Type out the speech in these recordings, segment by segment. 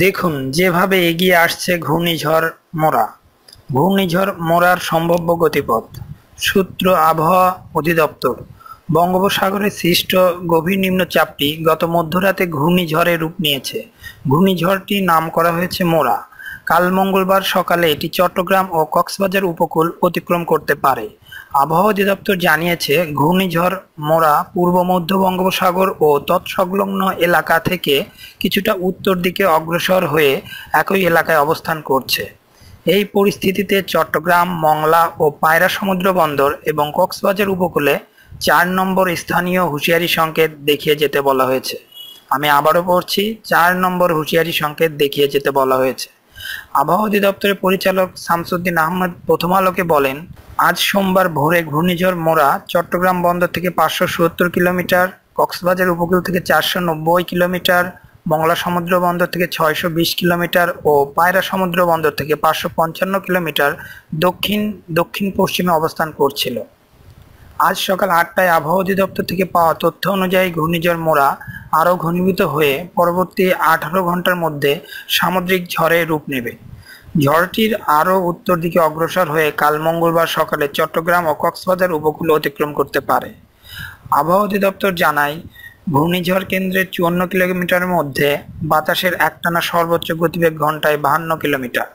দেখুন, যেভাবে এগিয়ে আসছে ঘূর্ণিঝড় মোরা ঘূর্ণিঝড় মোরার সম্ভাব্য গতিপথ, সূত্র আবহাওয়া অধিদপ্তর। বঙ্গোপসাগরে সৃষ্ট গভীর নিম্নচাপটি গত মধ্যরাতে ঘূর্ণিঝড়ে রূপ নিয়েছে। ঘূর্ণিঝড়টি নাম করা হয়েছে মোরা কাল মঙ্গলবার সকালে এটি চট্টগ্রাম ও কক্সবাজার উপকূল অতিক্রম করতে পারে। আবহাওয়া অধিদপ্তর জানিয়েছে, ঘূর্ণিঝড় মোরা পূর্ব মধ্য বঙ্গোপসাগর ও তৎসংলগ্ন এলাকা থেকে কিছুটা উত্তর দিকে অগ্রসর হয়ে একই এলাকায় অবস্থান করছে। এই পরিস্থিতিতে চট্টগ্রাম, মংলা ও পায়রা সমুদ্র বন্দর এবং কক্সবাজার উপকূলে চার নম্বর স্থানীয় হুঁশিয়ারি সংকেত দেখিয়ে যেতে বলা হয়েছে। আমি আবারও পড়ছি, চার নম্বর হুঁশিয়ারি সংকেত দেখিয়ে যেতে বলা হয়েছে। আবহাওয়া অধিদপ্তরের পরিচালক শামসুদ্দিন আহমদ প্রথম আলোকে বলেন, আজ সোমবার ভোরে ঘূর্ণিঝড় মোড়া চট্টগ্রাম বন্দর থেকে পাঁচশো সত্তর কিলোমিটার, কক্সবাজার উপকূল থেকে চারশো নব্বই কিলোমিটার, মংলা সমুদ্র বন্দর থেকে ছয়শো বিশ কিলোমিটার ও পায়রা সমুদ্র বন্দর থেকে পাঁচশো পঞ্চান্ন কিলোমিটার দক্ষিণ দক্ষিণ পশ্চিমে অবস্থান করছিল। আজ সকাল আটটায় আবহাওয়া অধিদপ্তর থেকে পাওয়া তথ্য অনুযায়ী ঘূর্ণিঝড় মোরা আরও ঘনীভূত হয়ে পরবর্তী আঠারো ঘণ্টার মধ্যে সামুদ্রিক ঝড়ে রূপ নেবে। ঝড়টির আরও উত্তর দিকে অগ্রসর হয়ে কাল মঙ্গলবার সকালে চট্টগ্রাম ও কক্সবাজার উপকূল অতিক্রম করতে পারে। আবহাওয়া অধিদপ্তর জানায়, ঘূর্ণিঝড় কেন্দ্রের চুয়ান্ন কিলোমিটারের মধ্যে বাতাসের একটানা সর্বোচ্চ গতিবেগ ঘন্টায় বাহান্ন কিলোমিটার।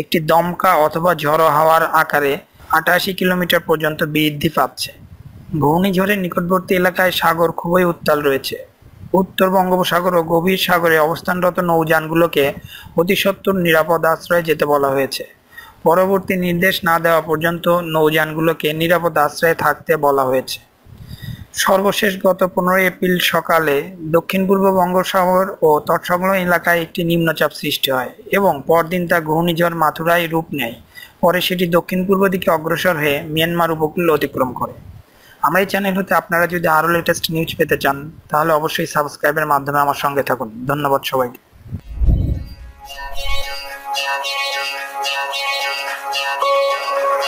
একটি দমকা অথবা ঝড়ো হাওয়ার আকারে আটাশি কিলোমিটার পর্যন্ত বৃদ্ধি পাচ্ছে। ঘূর্ণিঝড়ের নিকটবর্তী এলাকায় সাগর খুবই উত্তাল রয়েছে। উত্তর বঙ্গোপসাগর ও গভীর সাগরে অবস্থানরত নৌযানগুলোকে অতি সত্বর নিরাপদ আশ্রয়ে যেতে বলা হয়েছে। পরবর্তী নির্দেশ না দেওয়া পর্যন্ত নৌযানগুলোকে নিরাপদ আশ্রয়ে থাকতে বলা হয়েছে। সর্বশেষ গত পনেরোই এপ্রিল সকালে দক্ষিণ পূর্ব বঙ্গোপসাগর ও তৎসংলগ্ন এলাকায় একটি নিম্নচাপ সৃষ্টি হয় এবং পরদিন তা ঘূর্ণিঝড় মাথুরায় রূপ নেয়। পরে সেটি দক্ষিণ পূর্ব দিকে অগ্রসর হয়ে মিয়ানমার উপকূল অতিক্রম করে আমার এই চ্যানেল হতে আপনারা যদি আরও লেটেস্ট নিউজ পেতে চান, তাহলে অবশ্যই সাবস্ক্রাইবের মাধ্যমে আমার সঙ্গে থাকুন ধন্যবাদ সবাইকে Thank you.